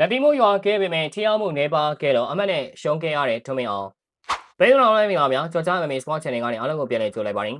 လက်တီမို့ရွာခဲ့ပေမဲ့ထိရောက်မှုနှဲပါခဲ့တော့အမတ်နဲ့ရှုံးခဲ့ရတဲ့ထွန်းမင်းအောင်ဘယ်လိုလဲမိပါများကြော်ကြား MMA Sport Channel ကနေအားလုံးကိုပြန်လည်ကြိုလိုက်ပါတယ်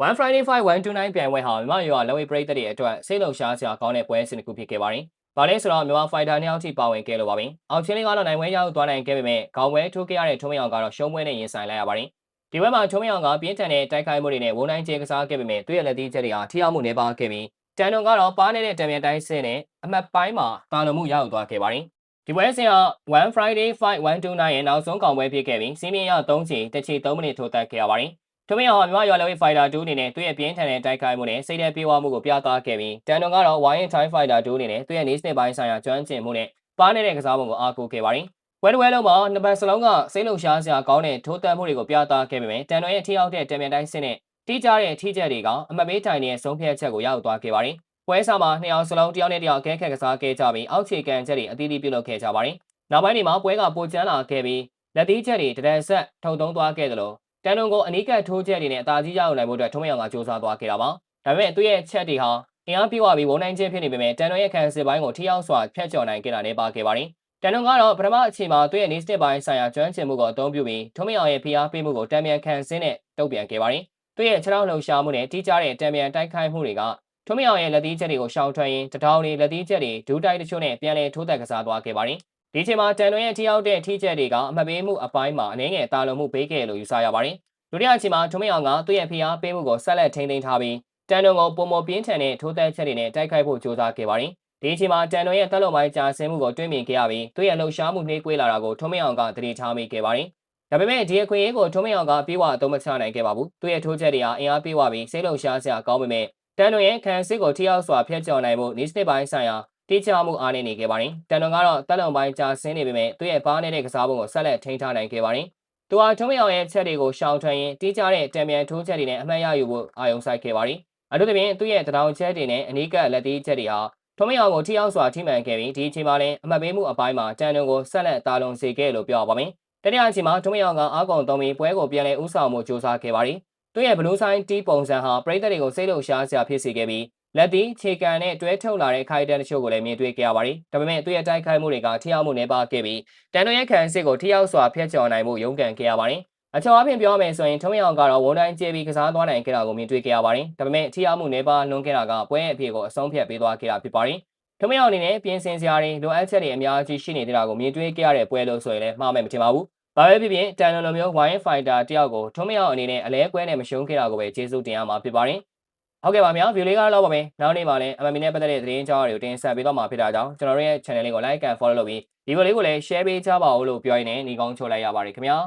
1 Friday 5 129ပြိုင်ပွဲဟာမြန်မာရွာလက်ဝဲပရိသတ်တွေအတွက်စိတ်လှုပ်ရှားစရာကောင်းတဲ့ပွဲစဉ်တစ်ခုဖြစ်ခဲ့ပါတယ်။ဘာလဲဆိုတော့မြန်မာဖိုက်တာနှစ်ယောက်ထိပါဝင်ခဲ့လို့ပါပဲ။အောက်ချင်းလေးကတော့နိုင်ပွဲရောက်သွားနိုင်ခဲ့ပေမဲ့ခေါင်းပွဲထိုးခဲ့ရတဲ့ထုံးမယောင်ကတော့ရှုံးပွဲနဲ့ရင်ဆိုင်လိုက်ရပါတယ်။ဒီဘက်မှာထုံးမယောင်ကပြင်းထန်တဲ့တိုက်ခိုက်မှုတွေနဲ့ဝန်တိုင်းကျေကစားခဲ့ပေမဲ့သူ့ရဲ့လက်သီးချက်တွေဟာထိရောက်မှုနေပါခဲ့ပြီး တန်တုံကတော့ပါနေတဲ့တံမြန်တိုင်းစင်းနဲ့အမှတ်ပိုင်းမှာတာလွန်မှုရောက်သွားခဲ့ပါတယ်။ဒီပွဲစဉ်က1 Friday Fight 129ရဲ့နောက်ဆုံးကောင်ပွဲဖြစ်ခဲ့ပြီးစီးမင်းရ3ချိန်တစ်ချိန်3မိနစ်ထိုးတက်ခဲ့ရပါတယ်။ထုံးမယောင်ဟာမြန်မာရွာလက်ဝဲဖိုက်တာ2အနေနဲ့သူ့ရဲ့ပြင်းထန်တဲ့တိုက်ခိုက်မှုနဲ့စိတ်တဲ့ပြေးဝမှုကိုပြသခဲ့ပြီးတန်တုံကတော့ Wine Thai Fighter 2အနေနဲ့သူ့ရဲ့နေစနစ်ပိုင်းဆိုင်ရာကျွမ်းကျင်မှုနဲ့ပါနေတဲ့ကစားပုံကိုအားကိုးခဲ့ပါတယ်။ဝဲတဝဲလုံးမှာနှစ်ပတ်စလုံးကစိတ်လုံရှားစရာကောင်းတဲ့ထိုးတက်မှုတွေကိုပြသခဲ့ပေမဲ့တန်တုံရဲ့ထိရောက်တဲ့တံမြန်တိုင်းစင်းနဲ့ တိကျတဲ့ထိချက်တွေကအမတ်ဘေးတိုင်ရဲ့ဆုံးဖြတ်ချက်ကိုရောက်သွားခဲ့ပါတယ်။ပွဲစားမှာနှစ်ယောက်စလုံးတယောက်နဲ့တယောက်အကဲခတ်ကစားခဲ့ကြပြီးအောက်ခြေကန်ချက်တွေအသီးသီးပြုလုပ်ခဲ့ကြပါတယ်။နောက်ပိုင်းတွေမှာပွဲကပိုကျန်းလာခဲ့ပြီးလက်သီးချက်တွေတဒန်ဆက်ထုံသုံးသွားခဲ့တယ်လို့တန်တုံကိုအနီးကပ်ထိုးချက်တွေနဲ့အသာကြီးရအောင်နိုင်ဖို့အတွက်ထုံးမယောင်ကစူးစမ်းသွားခဲ့တာပါ။ဒါပေမဲ့သူ့ရဲ့ချက်တွေဟာအင်အားပြည့်ဝပြီးဝန်နိုင်ခြင်းဖြစ်နေပေမဲ့တန်တုံရဲ့ခံစစ်ပိုင်းကိုထိရောက်စွာဖျက်ချော်နိုင်ခဲ့တာနဲ့ပါခဲ့ပါတယ်။တန်တုံကတော့ပထမအချိန်မှာသူ့ရဲ့နေစတစ်ပိုင်းဆိုင်ရာကျွမ်းကျင်မှုကိုအသုံးပြုပြီးထုံးမယောင်ရဲ့ဖိအားပေးမှုကိုတံမြန်ခံစင်းနဲ့တုံ့ပြန်ခဲ့ပါတယ်။ သူ့ရဲ့ခြေထောက်လှုပ်ရှားမှုနဲ့တီးကြတဲ့တံမြန်တိုက်ခိုက်မှုတွေကထုံးမယောင်ရဲ့လက်သီးချက်တွေကိုရှောင်ထွက်ရင်းတထောင်လေးလက်သီးချက်တွေဒူးတိုက်တချို့နဲ့ပြန်လည်ထိုးသက်ကစားသွားခဲ့ပါတယ်။ဒီချိန်မှာတန်လွင်ရဲ့ထိရောက်တဲ့ထိချက်တွေကအမှတ်ပေးမှုအပိုင်းမှာအနေငယ်တာလုံမှုပေးခဲ့လို့ယူဆရပါတယ်။ဒုတိယအချိန်မှာထုံးမယောင်ကသူ့ရဲ့ဖိအားပေးမှုကိုဆက်လက်ထိန်းသိမ်းထားပြီးတန်လွင်ကိုပုံမပြင်းထန်တဲ့ထိုးသက်ချက်တွေနဲ့တိုက်ခိုက်ဖို့ကြိုးစားခဲ့ပါတယ်။ဒီအချိန်မှာတန်လွင်ရဲ့တက်လုံပိုင်းကြာဆင်းမှုကိုတွင်းမြင်ခဲ့ရပြီးသူ့ရဲ့လှုပ်ရှားမှုနှေးကွေးလာတာကိုထုံးမယောင်ကသတိထားမိခဲ့ပါတယ်။ ဒါပေမဲ့ဒီအခွင့်အရေးကိုထုံးမယောင်ကပြေးဝအသုံးမချနိုင်ခဲ့ပါဘူး။သူ့ရဲ့ထိုးချက်တွေဟာအင်အားပြေးဝပြီးစိတ်လုံရှားစရာကောင်းပေမဲ့တန်လွင်ရဲ့ခံစစ်ကိုထိရောက်စွာဖျက်ချော်နိုင်ဖို့နေစနစ်ပိုင်းဆိုင်ရာတိကျမှုအားနည်းနေခဲ့ပါတယ်။တန်လွန်ကတော့တက်လုံပိုင်းကြာဆင်းနေပေမဲ့သူ့ရဲ့ပါးနေတဲ့ကစားပုံကိုဆက်လက်ထိန်းထားနိုင်ခဲ့ပါတယ်။သူဟာထုံးမယောင်ရဲ့ချက်တွေကိုရှောင်ထွက်ရင်းတိကျတဲ့တံမြန်ထိုးချက်တွေနဲ့အမှတ်ရယူဖို့အာရုံစိုက်ခဲ့ပါတယ်။အထူးသဖြင့်သူ့ရဲ့တထောင်ချက်တွေနဲ့အနီးကပ်လက်သီးချက်တွေဟာထုံးမယောင်ကိုထိရောက်စွာထိမှန်ခဲ့ပြီးဒီအချိန်မှာလည်းအမှတ်ပေးမှုအပိုင်းမှာတန်လွန်ကိုဆက်လက်တာလွန်စေခဲ့လို့ပြောပါမယ်။ တတိယအချိန်မှာထုံးမယောင်ကအာကုံသုံးပြီးပွဲကိုပြန်လည်ဥဆောင်မှုစ조사ခဲ့ပါတယ်။သူ့ရဲ့ဘလူးဆိုင်တီးပုံစံဟာပရိသတ်တွေကိုစိတ်လှုပ်ရှားစရာဖြစ်စေခဲ့ပြီးလက်သည်ခြေကန်နဲ့တွဲထုတ်လာတဲ့ခိုင်တန်တချို့ကိုလည်းမြင်တွေ့ခဲ့ရပါတယ်။ဒါပေမဲ့သူ့ရဲ့တိုက်ခိုက်မှုတွေကထိရောက်မှုနှဲပါခဲ့ပြီးတန်တို့ရဲ့ခံစစ်ကိုထိရောက်စွာဖျက်ချော်နိုင်မှုရုန်းကန်ခဲ့ရပါတယ်။အချော်အပြင်ပြောမယ်ဆိုရင်ထုံးရောင်ကတော့ဝန်တိုင်းကျေပြီးကစားသွားနိုင်ခဲ့တာကိုမြင်တွေ့ခဲ့ရပါတယ်။ဒါပေမဲ့ထိရောက်မှုနှဲပါလွန်ခဲ့တာကပွဲရဲ့အဖြစ်ကိုအဆုံးဖြတ်ပေးသွားခဲ့တာဖြစ်ပါတယ်။ ထုံးရောင်အနေနဲ့ပြင်ဆင်စရာတွေလိုအပ်ချက်တွေအများကြီးရှိနေတာကိုမြင်တွေ့ခဲ့ရတဲ့ပွဲလို့ဆိုရင်လည်းမှားမယ်မထင်ပါဘူး။ဘာပဲဖြစ်ဖြစ်တန်လိုလိုမျိုး wine fighter တယောက်ကိုထုံးမယောင်အနေနဲ့အလဲကွဲနဲ့မရှုံးခဲ့တာကိုပဲကျေးဇူးတင်ရမှာဖြစ်ပါတယ်။ဟုတ်ကဲ့ပါဗျာဗီဒီယိုလေးကတော့ပါမယ်နောက်နေ့မှာလည်း MMA နဲ့ပတ်သက်တဲ့သတင်းကြောင်းတွေကိုတင်ဆက်ပေးတော့မှာဖြစ်တာကြောင့်ကျွန်တော်တို့ရဲ့ channel လေးကို like and follow လုပ်ပြီးဒီဗီဒီယိုလေးကိုလည်း share ပေးကြပါဦးလို့ပြောရင်းနဲ့ညီကောင်းချိုးလိုက်ရပါတယ်ခင်ဗျာ